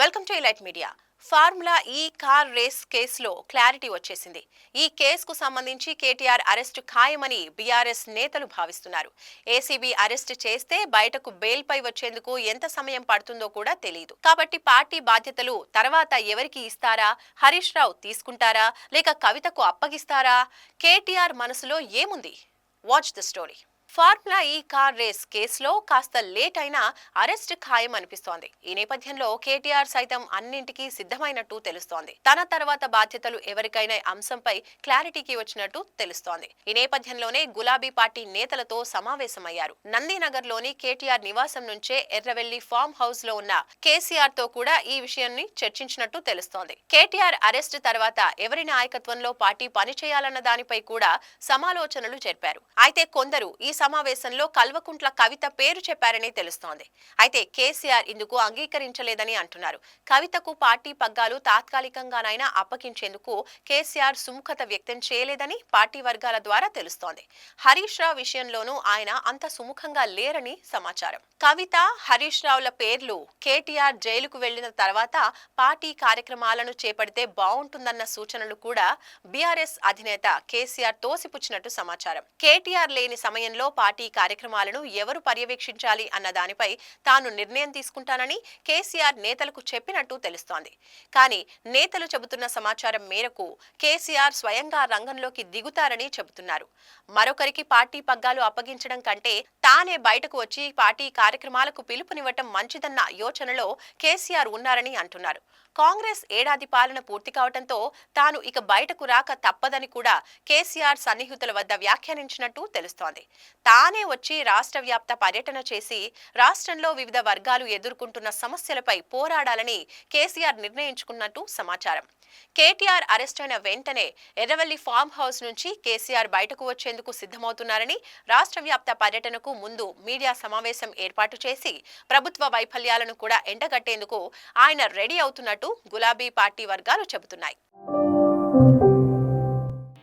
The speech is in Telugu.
Welcome to elite media. Formula E car race కేసులో క్లారిటీ వచ్చేసింది. ఈ కేసుకు సంబంధించి కేటీఆర్ అరెస్టు ఖాయమని బీఆర్ఎస్ నేతలు భావిస్తున్నారు. ఏసీబీ అరెస్ట్ చేస్తే బయటకు బెయిల్పై వచ్చేందుకు ఎంత సమయం పడుతుందో కూడా తెలియదు కాబట్టి పార్టీ బాధ్యతలు తర్వాత ఎవరికి ఇస్తారా? హరీష్ రావు తీసుకుంటారా? లేక కవితకు అప్పగిస్తారా? కేటీఆర్ మనసులో ఏముంది? Watch the story. Formula E car race కేసులో కాస్త లేట్ అయినా అరెస్ట్ ఖాయం అనిపిస్తోంది. ఈ నేపథ్యంలో కేటీఆర్ సైతం అన్నింటికీ సిద్ధమైనట్టు తెలుస్తోంది. తన తర్వాత బాధ్యతలు ఎవరికైనా అంశంపై క్లారిటీకి వచ్చినట్టు తెలుస్తోంది. ఈ నేపథ్యంలోనే గులాబీ పార్టీ నేతలతో సమావేశమయ్యారు. నందీనగర్లోని కేటీఆర్ నివాసం నుంచే ఎర్రవెల్లి ఫామ్ హౌస్లో ఉన్న కేసీఆర్తో కూడా ఈ విషయాన్ని చర్చించినట్టు తెలుస్తోంది. కేటీఆర్ అరెస్ట్ తర్వాత ఎవరి నాయకత్వంలో పార్టీ పనిచేయాలన్న దానిపై కూడా సమాలోచనలు జరిపారు. అయితే కొందరు ఈ సమావేశంలో కల్వకుంట్ల కవిత పేరు చెప్పారని తెలుస్తోంది. అయితే కేసీఆర్ ఇందుకు అంగీకరించలేదని అంటున్నారు. కవితకు పార్టీ పగ్గాలు తాత్కాలికంగానైనా అప్పగించేందుకు కేసీఆర్ సుముఖత వ్యక్తం చేయలేదని పార్టీ వర్గాల ద్వారా తెలుస్తోంది. హరీష్ రావు విషయంలోనూ ఆయన అంత సుముఖంగా లేరని సమాచారం. కవిత హరీష్ రావుల పేర్లు కేటీఆర్ జైలుకు వెళ్ళిన తర్వాత పార్టీ కార్యక్రమాలను చేపడితే బాగుంటుందన్న సూచనలు కూడా బీఆర్ఎస్ అధినేత కేసీఆర్ తోసిపుచ్చినట్టు సమాచారం. కేటీఆర్ లేని సమయంలో పార్టీ కార్యక్రమాలను ఎవరు పర్యవేక్షించాలి అన్న దానిపై తాను నిర్ణయం తీసుకుంటానని కేసీఆర్ నేతలకు చెప్పినట్టు తెలుస్తోంది. కానీ నేతలు చెబుతున్న సమాచారం మేరకు కేసీఆర్ స్వయంగా రంగంలోకి దిగుతారని చెబుతున్నారు. మరొకరికి పార్టీ పగ్గాలు అప్పగించడం కంటే తానే బయటకు వచ్చి పార్టీ కార్యక్రమాలకు పిలుపునివ్వటం మంచిదన్న యోచనలో కేసీఆర్ ఉన్నారని అంటున్నారు. కాంగ్రెస్ ఏడాది పాలన పూర్తి కావడంతో తాను ఇక బయటకు రాక తప్పదని కూడా కేసీఆర్ సన్నిహితుల వద్ద వ్యాఖ్యానించినట్టు తెలుస్తోంది. తానే వచ్చి రాష్ట్ర వ్యాప్త పర్యటన చేసి రాష్ట్రంలో వివిధ వర్గాలు ఎదుర్కొంటున్న సమస్యలపై పోరాడాలని కేసీఆర్ నిర్ణయించుకున్నట్టు సమాచారం. కేటీఆర్ అరెస్ట్ అయిన వెంటనే ఎర్రవల్లి ఫామ్ హౌస్ నుంచి కేసీఆర్ బయటకు వచ్చేందుకు సిద్ధమవుతున్నారని రాష్ట్ర వ్యాప్త పర్యటనకు ముందు మీడియా సమావేశం ఏర్పాటు చేసి ప్రభుత్వ వైఫల్యాలను కూడా ఎండగట్టేందుకు ఆయన రెడీ అవుతున్నట్టు గులాబీ పార్టీ వర్గాలు చెబుతున్నాయి.